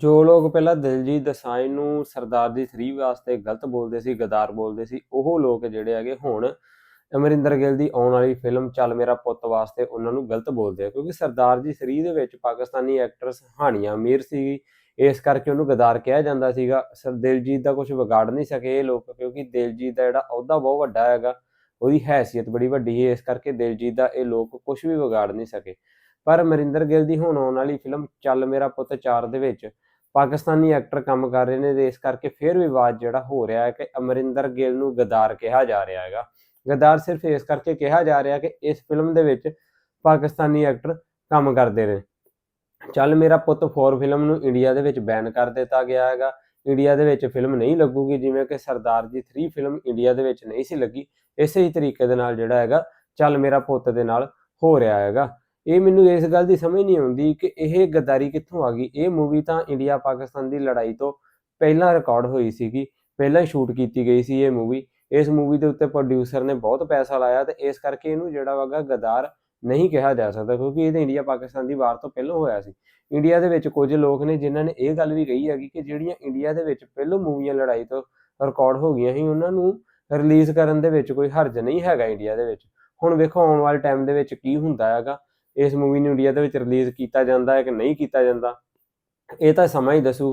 ਜੋ ਲੋਕ ਪਹਿਲਾਂ ਦਿਲਜੀਤ ਦਸਾਂਝ ਨੂੰ ਸਰਦਾਰ ਜੀ 3 ਵਾਸਤੇ ਗਲਤ ਬੋਲਦੇ ਸੀ, ਗਦਾਰ ਬੋਲਦੇ ਸੀ, ਉਹ ਲੋਕ ਜਿਹੜੇ ਹੈਗੇ ਹੁਣ ਅਮਰਿੰਦਰ ਗਿੱਲ ਦੀ ਆਉਣ ਵਾਲੀ ਫਿਲਮ ਚੱਲ ਮੇਰਾ ਪੁੱਤ ਵਾਸਤੇ ਉਹਨਾਂ ਨੂੰ ਗਲਤ ਬੋਲਦੇ ਆ, ਕਿਉਂਕਿ ਸਰਦਾਰ ਜੀ ਸਰੀ ਦੇ ਵਿੱਚ ਪਾਕਿਸਤਾਨੀ ਐਕਟਰਸ ਹਾਨੀਆ ਮੀਰ ਸੀਗੀ ਇਸ ਕਰਕੇ ਉਹਨੂੰ ਗਦਾਰ ਕਿਹਾ ਜਾਂਦਾ ਸੀਗਾ। ਸਰ, ਦਿਲਜੀਤ ਦਾ ਕੁਝ ਵਿਗਾੜ ਨਹੀਂ ਸਕੇ ਇਹ ਲੋਕ, ਕਿਉਂਕਿ ਦਿਲਜੀਤ ਦਾ ਜਿਹੜਾ ਅਹੁਦਾ ਬਹੁਤ ਵੱਡਾ ਹੈਗਾ, ਉਹਦੀ ਹੈਸੀਅਤ ਬੜੀ ਵੱਡੀ ਹੈ ਇਸ ਕਰਕੇ ਦਿਲਜੀਤ ਦਾ ਇਹ ਲੋਕ ਕੁਝ ਵੀ ਵਿਗਾੜ ਨਹੀਂ ਸਕੇ। ਪਰ ਅਮਰਿੰਦਰ ਗਿੱਲ ਦੀ ਹੁਣ ਆਉਣ ਵਾਲੀ ਫਿਲਮ ਚੱਲ ਮੇਰਾ ਪੁੱਤ 4 ਦੇ ਵਿੱਚ ਪਾਕਿਸਤਾਨੀ ਐਕਟਰ ਕੰਮ ਕਰ ਰਹੇ ਨੇ ਤੇ ਇਸ ਕਰਕੇ ਫਿਰ ਵਿਵਾਦ ਜਿਹੜਾ ਹੋ ਰਿਹਾ ਹੈ ਕਿ ਅਮਰਿੰਦਰ ਗਿੱਲ ਨੂੰ ਗਦਾਰ ਕਿਹਾ ਜਾ ਰਿਹਾ ਹੈਗਾ। ਗਦਾਰ ਸਿਰਫ ਇਸ ਕਰਕੇ ਕਿਹਾ ਜਾ ਰਿਹਾ ਕਿ ਇਸ ਫਿਲਮ ਦੇ ਵਿੱਚ ਪਾਕਿਸਤਾਨੀ ਐਕਟਰ ਕੰਮ ਕਰਦੇ ਨੇ। ਚੱਲ ਮੇਰਾ ਪੁੱਤ 4 ਫਿਲਮ ਨੂੰ ਇੰਡੀਆ ਦੇ ਵਿੱਚ ਬੈਨ ਕਰ ਦਿੱਤਾ ਗਿਆ ਹੈਗਾ। ਇੰਡੀਆ ਦੇ ਵਿੱਚ ਫਿਲਮ ਨਹੀਂ ਲੱਗੂਗੀ, ਜਿਵੇਂ ਕਿ ਸਰਦਾਰ ਜੀ 3 ਫਿਲਮ ਇੰਡੀਆ ਦੇ ਵਿੱਚ ਨਹੀਂ ਸੀ ਲੱਗੀ। ਇਸੇ ਹੀ ਤਰੀਕੇ ਦੇ ਨਾਲ ਜਿਹੜਾ ਹੈਗਾ, ਚੱਲ ਮੇਰਾ ਪੁੱਤ ਦੇ ਨਾਲ ਹੋ ਰਿਹਾ ਹੈਗਾ। ਇਹ ਮੈਨੂੰ ਇਸ ਗੱਲ ਦੀ ਸਮਝ ਨਹੀਂ ਆਉਂਦੀ ਕਿ ਇਹ ਗਦਾਰੀ ਕਿੱਥੋਂ ਆ ਗਈ? ਇਹ ਮੂਵੀ ਤਾਂ ਇੰਡੀਆ ਪਾਕਿਸਤਾਨ ਦੀ ਲੜਾਈ ਤੋਂ ਪਹਿਲਾਂ ਰਿਕਾਰਡ ਹੋਈ ਸੀਗੀ, ਪਹਿਲਾਂ ਸ਼ੂਟ ਕੀਤੀ ਗਈ ਸੀ ਇਹ ਮੂਵੀ ਇਸ ਮੂਵੀ ਦੇ ਉੱਤੇ ਪ੍ਰੋਡਿਊਸਰ ਨੇ ਬਹੁਤ ਪੈਸਾ ਲਾਇਆ ਤੇ ਇਸ ਕਰਕੇ ਇਹਨੂੰ ਜਿਹੜਾ ਵਗਾ ਗਦਾਰ ਨਹੀਂ ਕਿਹਾ ਜਾ ਸਕਦਾ ਕਿਉਂਕਿ ਇਹ ਤਾਂ ਇੰਡੀਆ ਪਾਕਿਸਤਾਨ ਦੀ ਵਾਰ ਤੋਂ ਪਹਿਲਾਂ ਹੋਇਆ ਸੀ। ਇੰਡੀਆ ਦੇ ਵਿੱਚ ਕੁਝ ਲੋਕ ਨੇ ਜਿਨ੍ਹਾਂ ਨੇ ਇਹ ਗੱਲ ਵੀ ਕਹੀ ਹੈਗੀ ਕਿ ਜਿਹੜੀਆਂ ਇੰਡੀਆ ਦੇ ਵਿੱਚ ਪਹਿਲੋਂ ਮੂਵੀਆਂ ਲੜਾਈ ਤੋਂ ਰਿਕਾਰਡ ਹੋ ਗਈਆਂ ਸੀ, ਉਹਨਾਂ ਨੂੰ ਰਿਲੀਜ਼ ਕਰਨ ਦੇ ਵਿੱਚ ਕੋਈ ਹਰਜ ਨਹੀਂ ਹੈਗਾ ਇੰਡੀਆ ਦੇ ਵਿੱਚ। ਹੁਣ ਵੇਖੋ ਆਉਣ ਵਾਲੇ ਟਾਈਮ ਦੇ ਵਿੱਚ ਕੀ ਹੁੰਦਾ ਹੈਗਾ। ਇਸ ਮੂਵੀ ਨੂੰ ਇੰਡੀਆ ਦੇ ਵਿੱਚ ਰਿਲੀਜ਼ ਕੀਤਾ ਜਾਂਦਾ ਹੈ ਕਿ ਨਹੀਂ ਕੀਤਾ ਜਾਂਦਾ, ਇਹ ਤਾਂ ਸਮਾਂ ਹੀ ਦੱਸੂ।